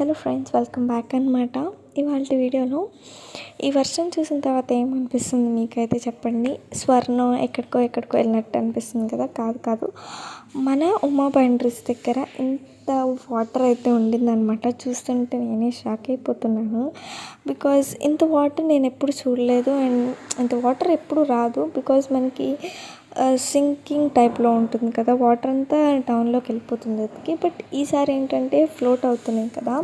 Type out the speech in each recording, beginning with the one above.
Hello friends welcome back అనమాట ఇవాళ వీడియోలో ఈ వర్షం చూసిన తర్వాత ఏమనిపిస్తుంది మీకైతే చెప్పండి. స్వర్ణం ఎక్కడికో ఎక్కడికో వెళ్ళినట్టు అనిపిస్తుంది కదా? కాదు కాదు. మన ఉమా బౌండరీస్ దగ్గర ఇంత వాటర్ అయితే ఉండిందనమాట చూస్తుంటే నేనే షాక్ అయిపోతున్నాను. బికాజ్ ఇంత వాటర్ నేను ఎప్పుడు చూడలేదు అండ్ ఇంత వాటర్ ఎప్పుడు రాదు. బికాజ్ మనకి సింకింగ్ టైప్లో ఉంటుంది కదా వాటర్ అంతా డౌన్లోకి వెళ్ళిపోతుంది అదికి. బట్ ఈసారి ఏంటంటే ఫ్లోట్ అవుతున్నాయి కదా.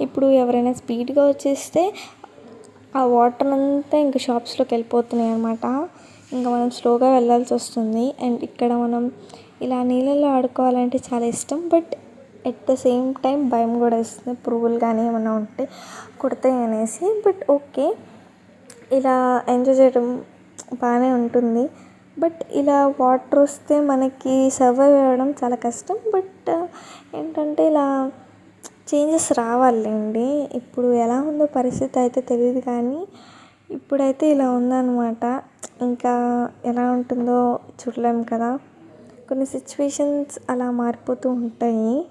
ఇప్పుడు ఎవరైనా స్పీడ్గా వచ్చేస్తే ఆ వాటర్ అంతా ఇంకా షాప్స్లోకి వెళ్ళిపోతున్నాయి అనమాట ఇంకా మనం స్లోగా వెళ్ళాల్సి వస్తుంది. అండ్ ఇక్కడ మనం ఇలా నీళ్ళల్లో ఆడుకోవాలంటే చాలా ఇష్టం. But at the same time భయం కూడా వస్తుంది. పురుగులు కానీ ఏమైనా ఉంటే కుడతాయి అనేసి. బట్ ఓకే ఇలా ఎంజాయ్ చేయడం బాగానే ఉంటుంది. బట్ ఇలా వాటర్ వస్తే మనకి సర్వైవ్ అవ్వడం చాలా కష్టం. బట్ ఏంటంటే ఇలా చేంజెస్ రావాలండి. ఇప్పుడు ఎలా ఉందో పరిస్థితి అయితే తెలియదు కానీ ఇప్పుడైతే ఇలా ఉందన్నమాట. ఇంకా ఎలా ఉంటుందో చూడలేము కదా. కొన్ని సిచ్యువేషన్స్ అలా మారిపోతూ ఉంటాయి.